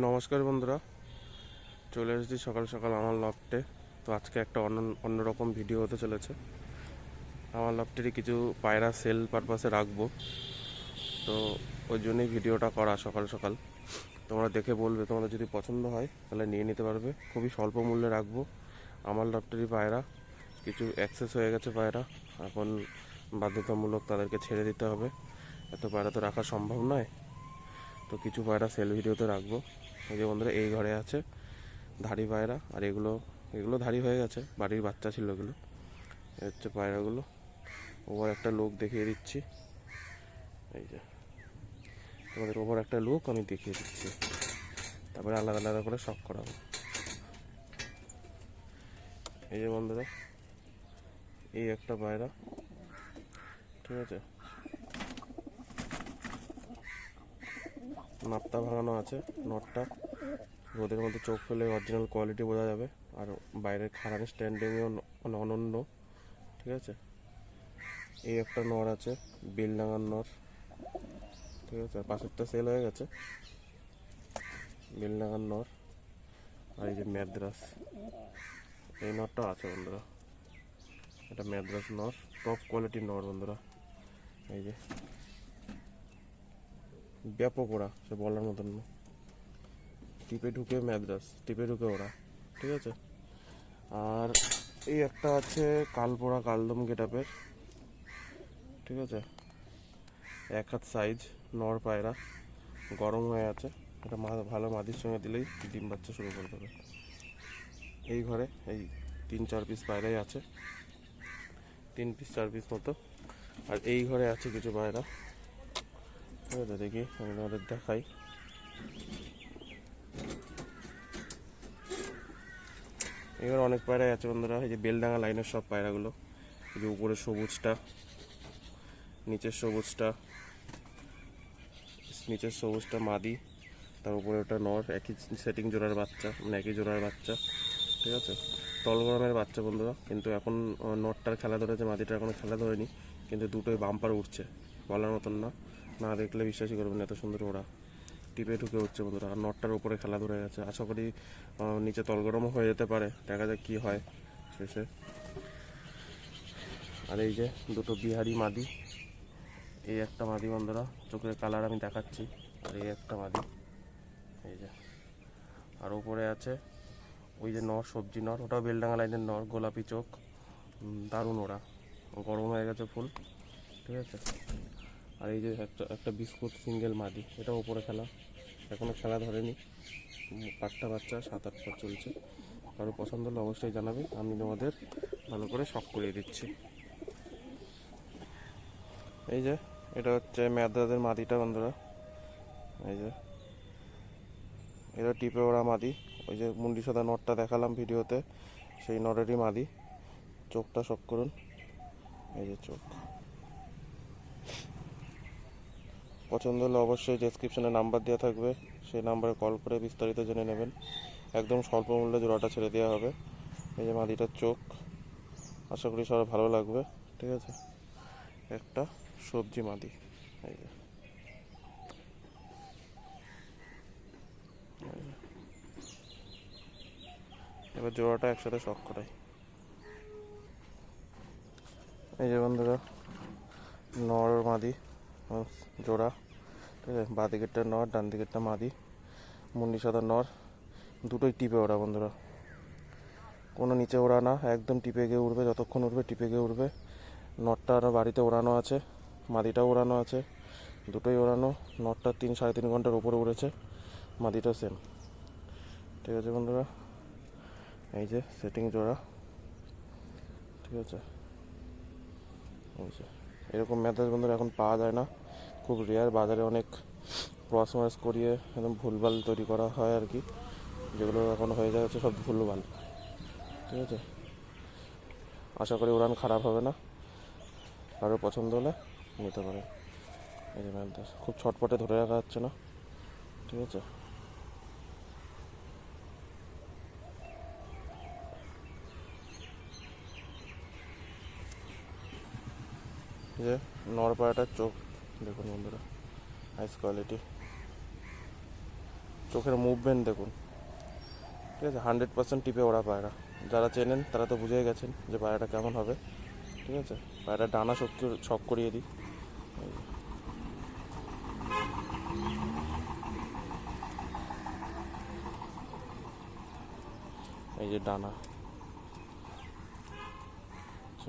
নমস্কার বন্ধুরা, চলে এসেছি সকাল সকাল আমার লফটে। তো আজকে একটা অন্য অন্যরকম ভিডিও হতে চলেছে। আমার লফটেরই কিছু পায়রা সেল পারপাসে রাখব। তো ওই জন্যই ভিডিওটা করা সকাল সকাল। তোমরা দেখে বলবে, তোমাদের যদি পছন্দ হয়, তাহলে নিয়ে নিতে পারবে। খুবই স্বল্প মূল্যে রাখব। আমার লফটেরই পায়রা, কিছু অ্যাক্সেস হয়ে গেছে পায়রা। এখন বাধ্যতামূলক তাদেরকে ছেড়ে দিতে হবে। এত পায়রা তো রাখা সম্ভব নয়। তো কিছু পায়রা সেল ভিডিওতে রাখব। এই যে বন্ধুরা, এই ঘরে আছে ধাড়ি পায়রা আর এগুলো এগুলো ধাড়ি হয়ে গেছে, বাড়ির বাচ্চা ছিল এগুলো। হচ্ছে পায়রাগুলো। ওপর একটা লোক দেখিয়ে দিচ্ছি। এই যে, তোমাদের ওপর একটা লোক আমি দেখিয়ে দিচ্ছি। তারপরে আলাদা আলাদা করে শখ করাবো। এই যে বন্ধুরা, এই একটা পায়রা, ঠিক আছে? নাপটা ভাঙানো আছে নটটা রোদের মধ্যে চোখ ফেলে অরিজিনাল কোয়ালিটি বোঝা যাবে। আর বাইরের খারাপ স্ট্যান্ডিংয়েও অনন্য, ঠিক আছে? এই একটা নর আছে বিলডাঙ্গার নর ঠিক আছে? পাশেরটা সেল হয়ে গেছে বিলডাঙ্গার নর আর এই যে ম্যাদ্রাস, এই নরটা আছে বন্ধুরা। এটা ম্যাদ্রাস নর টপ কোয়ালিটির নর বন্ধুরা। এই যে ব্যাপক ওরা, সে বলার মতন না। টিপে ঢুকে ম্যাদ্রাস, টিপে ঢুকে ওরা, ঠিক আছে? আর এই একটা আছে কালপোড়া কালদম গেটাপের ঠিক আছে? এক হাত সাইজ নর পায়রা, গরম হয়ে আছে। এটা ভালো মাদির সঙ্গে দিলেই ডিম বাচ্চা শুরু করে দেবে। এই ঘরে এই তিন চার পিস পায়রাই আছে, তিন পিস চার পিস মতো। আর এই ঘরে আছে কিছু পায়রা। ঠিক দেখি, আমি তোমাদের দেখাই। এবার অনেক পায়রাই আছে বন্ধুরা, এই যে বেলডাঙ্গা লাইনের সব পায়রাগুলো, এই যে উপরে সবুজটা, নিচের সবুজটা নিচের সবুজটা মাদি, তার উপরে ওটা নর, একই সেটিং জোড়ার বাচ্চা মানে একই জোড়ার বাচ্চা, ঠিক আছে? তলগরমের বাচ্চা বন্ধুরা, কিন্তু এখন নটটার খেলা ধরেছে মাদিটা এখনও খেলা ধরেনি, কিন্তু দুটোই বাম্পার উঠছে বলার মতন না। না দেখলে বিশ্বাসই করবেন এত সুন্দর ওরা। টিপে ঢুকে উঠছে বন্ধুরা, আর নটটার উপরে খেলা ধরে গেছে আশা করি নিচে তলগরমও হয়ে যেতে পারে, দেখা যাক কী হয় শেষে। আর এই যে দুটো বিহারি মাদি, এই একটা মাদি বন্ধুরা, চোখের কালার আমি দেখাচ্ছি, আর এই একটা মাদি। এই যে, আর উপরে আছে ওই যে নর, সবজি নর, ওটাও বেলডাঙ্গা লাইনের নর, গোলাপি চোখ। দারুণ ওরা, গরম হয়ে গেছে ফুল, ঠিক আছে? আর এই যে একটা একটা বিস্কুট সিঙ্গেল মাদি এটা উপরে খেলা। এখনও খেলা ধরেনি। পাঁচটা বাচ্চা, সাত আটটা চলছে। কারও পছন্দ হলে অবশ্যই জানাবে আমি তোমাদের ভালো করে শখ করিয়ে দিচ্ছি। এই যে, এটা হচ্ছে ম্যাদ্রাদের মাদিটা, বন্ধুরা। এই যে, এটা টিপে ওরা মাদি। ওই যে মুন্ডি সাদা নটটা দেখালাম ভিডিওতে, সেই নটেরই মাদি। চোখটা শখ করুন। এই যে চোখ। পছন্দ হলে অবশ্যই ডেসক্রিপশনে নাম্বার দেওয়া থাকবে। সেই নাম্বারে কল করে বিস্তারিত জেনে নেবেন। একদম স্বল্প মূল্যে জোড়াটা ছেড়ে দেওয়া হবে। এই যে মাদিটার চোখ। আশা করি সবার ভালো লাগবে। ঠিক আছে? একটা সবজি মাদি। এই যে। এবার জোড়াটা একসাথে শখ করাই। এই যে বন্ধুরা, নর মাদি। জোড়া। ঠিক আছে, বাঁ দিকেরটা নর, ডান দিকেরটা মাদি। মুন্ডি সাদা নর, দুটোই টিপে ওরা বন্ধুরা। কোনো নিচে ওড়া না, একদম টিপে গিয়ে উঠবে যতক্ষণ উঠবে টিপে গিয়ে উঠবে নটটা বাড়িতে ওড়ানো আছে, মাদিটাও ওড়ানো আছে, দুটোই ওড়ানো নটটা তিন, সাড়ে তিন ঘণ্টার উপরে উড়েছে, মাদিটা সেম ঠিক আছে বন্ধুরা, এই যে সেটিং জোড়া। ঠিক আছে, এই যে। এরকম মেথড বন্ধুরা এখন পাওয়া যায় না। খুব রেয়ার বাজারে অনেক ক্রস ম্যাচ করিয়ে একদম ভুলভাল তৈরি করা হয় আর কি। যেগুলো এখন হয়ে যাচ্ছে সব ভুলভাল। ঠিক আছে? আশা করি উড়ান খারাপ হবে না। কারোর পছন্দ হলে নিতে পারে এই যে ম্যাথ খুব ছটপটে ধরে রাখা যাচ্ছে না। ঠিক আছে? যে নরপাড়াটার চোখ, দেখুন বন্ধুরা হাইস কোয়ালিটি চোখের মুভমেন্ট দেখুন। ঠিক আছে হান্ড্রেড পার্সেন্ট টিপে ওরা পায়রা। যারা চেনেন, তারা তো বুঝেই গেছেন যে পায়রাটা কেমন হবে। ঠিক আছে পায়রা ডানা শক্ত শক করিয়ে দিই। এই যে। ডানা।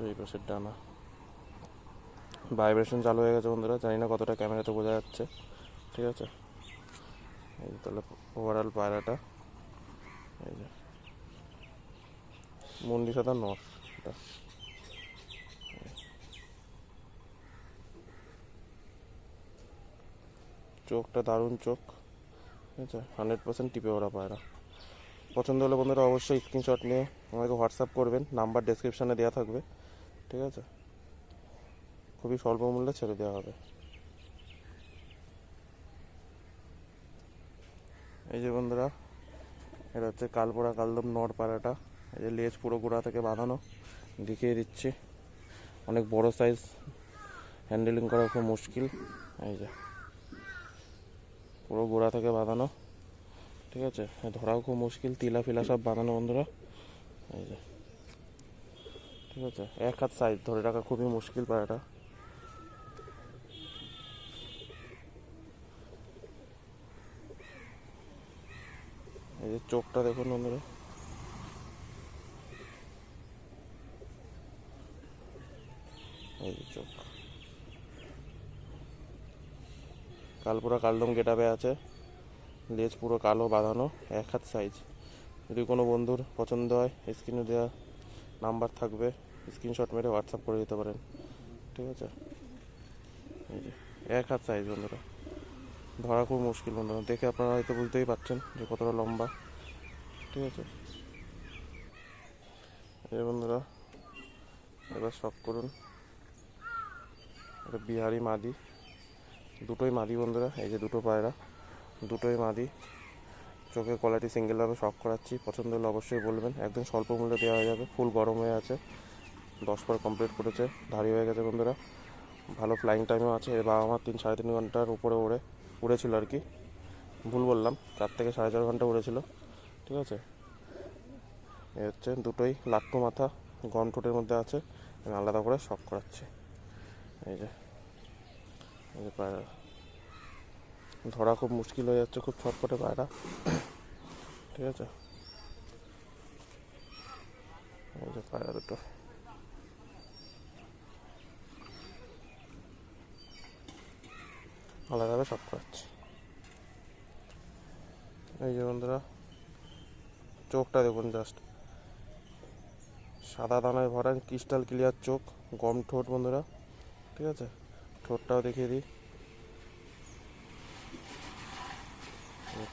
এই পাশের ডানা। ভাইব্রেশন চালু হয়ে গেছে বন্ধুরা। জানি না কতটা ক্যামেরাতে বোঝা যাচ্ছে। ঠিক আছে? এই তাহলে ওভারঅল পায়রাটা। এই যে। মুন্ডি সাদা নর। এটা। চোখটা দারুণ চোখ। ঠিক আছে? হান্ড্রেড পার্সেন্ট টিপে ওরা পায়রা। পছন্দ হলে বন্ধুরা অবশ্যই স্ক্রিনশট নিয়ে আমাকে হোয়াটসঅ্যাপ করবেন। নাম্বার ডেসক্রিপশানে দেওয়া থাকবে। ঠিক আছে? খুবই স্বল্প মূল্যে ছেড়ে দেওয়া হবে। এই যে বন্ধুরা, এটা হচ্ছে কালপোড়া কালদম নর পাড়াটা এই যে লেজ পুরো গোড়া থেকে বাঁধানো, দেখিয়ে দিচ্ছি। অনেক বড় সাইজ হ্যান্ডেলিং করা খুব মুশকিল। এই যে পুরো গোড়া থেকে বাঁধানো, ঠিক আছে? ধরাও খুব মুশকিল, তিলা ফিলা সব বাঁধানো বন্ধুরা। এই যে, ঠিক আছে? এক হাত সাইজ ধরে রাখা খুবই মুশকিল পায়রাটা এই যে চোখটা দেখুন বন্ধুরা। এই যে চোখ। কালপুরা কালদম গেটাবে আছে। লেজ পুরো কালো বাঁধানো, এক হাত সাইজ যদি কোনো বন্ধুর পছন্দ হয় স্ক্রিনে দেওয়া নাম্বার থাকবে স্ক্রিনশট মেরে হোয়াটসঅ্যাপ করে দিতে পারেন। ঠিক আছে? এক হাত সাইজ বন্ধুরা। ধরা খুব মুশকিল বন্ধুরা দেখে আপনারা হয়তো বুঝতেই পারছেন যে কতটা লম্বা। ঠিক আছে? এই বন্ধুরা, এবার শখ করুন। এটা বিহারি মাদি। দুটোই মাদি বন্ধুরা, এই যে দুটো পায়রা। দুটোই মাদি। চোখের কোয়ালিটি সিঙ্গেলভাবে শখ করাচ্ছি। পছন্দ হলে অবশ্যই বলবেন। একদম স্বল্প মূল্যে দেওয়া হয়ে যাবে। ফুল গরম হয়ে আছে। দশ পর কমপ্লিট করেছে। ধারি হয়ে গেছে বন্ধুরা। ভালো ফ্লাইং টাইমও আছে। বাবা মা তিন সাড়ে তিন ঘণ্টার উপরে উড়ে উড়েছিল আর কি। ভুল বললাম চার থেকে সাড়ে চার ঘণ্টা উড়েছিল, ঠিক আছে? এ হচ্ছে দুটোই লাট্টু মাথা গম ঠোঁটের মধ্যে আছে, আমি আলাদা করে শখ করাচ্ছি। এই যে এই যে পায়রা। ধরা খুব মুশকিল হয়ে যাচ্ছে, খুব ছটপটে পায়রা। ঠিক আছে? এই যে পায়রা দুটো। আলাদাভাবে শখ করাচ্ছি। এই যে বন্ধুরা, চোখটা দেখুন জাস্ট সাদা দানায় ভরা ক্রিস্টাল ক্লিয়ার চোখ, গম ঠোঁট বন্ধুরা, ঠিক আছে? ঠোঁটটাও দেখিয়ে দিই।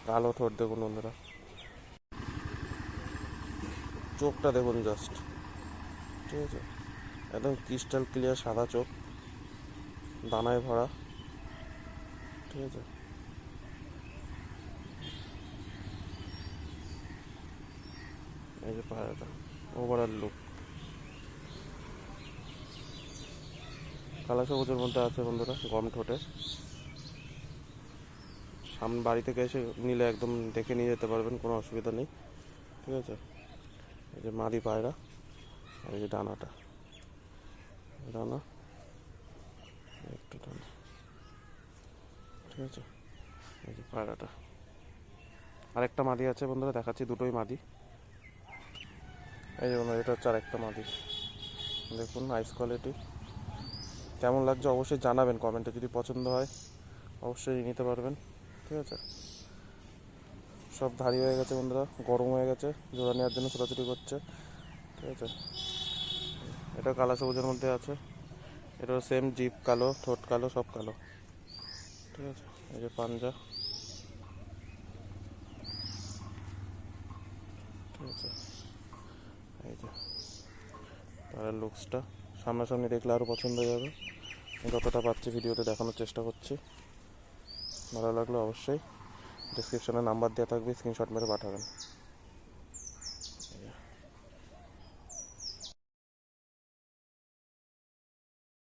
কালো ঠোঁট দেখুন বন্ধুরা। চোখটা দেখুন জাস্ট ঠিক আছে? একদম ক্রিস্টাল ক্লিয়ার সাদা চোখ, দানায় ভরা। ঠিক আছে। এই যে পায়রাটা ওভারঅল লুক কালা সবুজের মধ্যে আছে বন্ধুরা, গম ঠোঁটে। সামনে বাড়ি থেকে এসে নিলে একদম দেখে নিয়ে যেতে পারবেন, কোনো অসুবিধা নেই। ঠিক আছে? এই যে মাদি পায়রা, আর এই যে ডানাটা। ডানা? একটু ডানা। ঠিক আছে? এই যে পায়রাটা। আরেকটা মাদি আছে বন্ধুরা, দেখাচ্ছি দুটোই মাদি। এই যে বন্ধুরা, এটা হচ্ছে আরেকটা মাদি। দেখুন আইস কোয়ালিটি কেমন লাগছে অবশ্যই জানাবেন কমেন্টে, যদি পছন্দ হয়, অবশ্যই নিতে পারবেন। ঠিক আছে? সব ধারি হয়ে গেছে বন্ধুরা, গরম হয়ে গেছে, জোড়া নেওয়ার জন্য ছোটাছুটি করছে। ঠিক আছে? এটা কালো সবুজের মধ্যে আছে। এটাও সেম জিপ কালো, ঠোঁট কালো, সব কালো। ঠিক আছে এই যে পাঞ্জা। ঠিক আছে। এই যে তার লুকসটা সামনাসামনি দেখলে আরও পছন্দ হয়ে যাবে। যতটা পাচ্ছি ভিডিওতে দেখানোর চেষ্টা করছি। ভালো লাগল অবশ্যই ডিসক্রিপশনে নাম্বার দেওয়া থাকবে স্ক্রিনশট মেরে পাঠাবেন।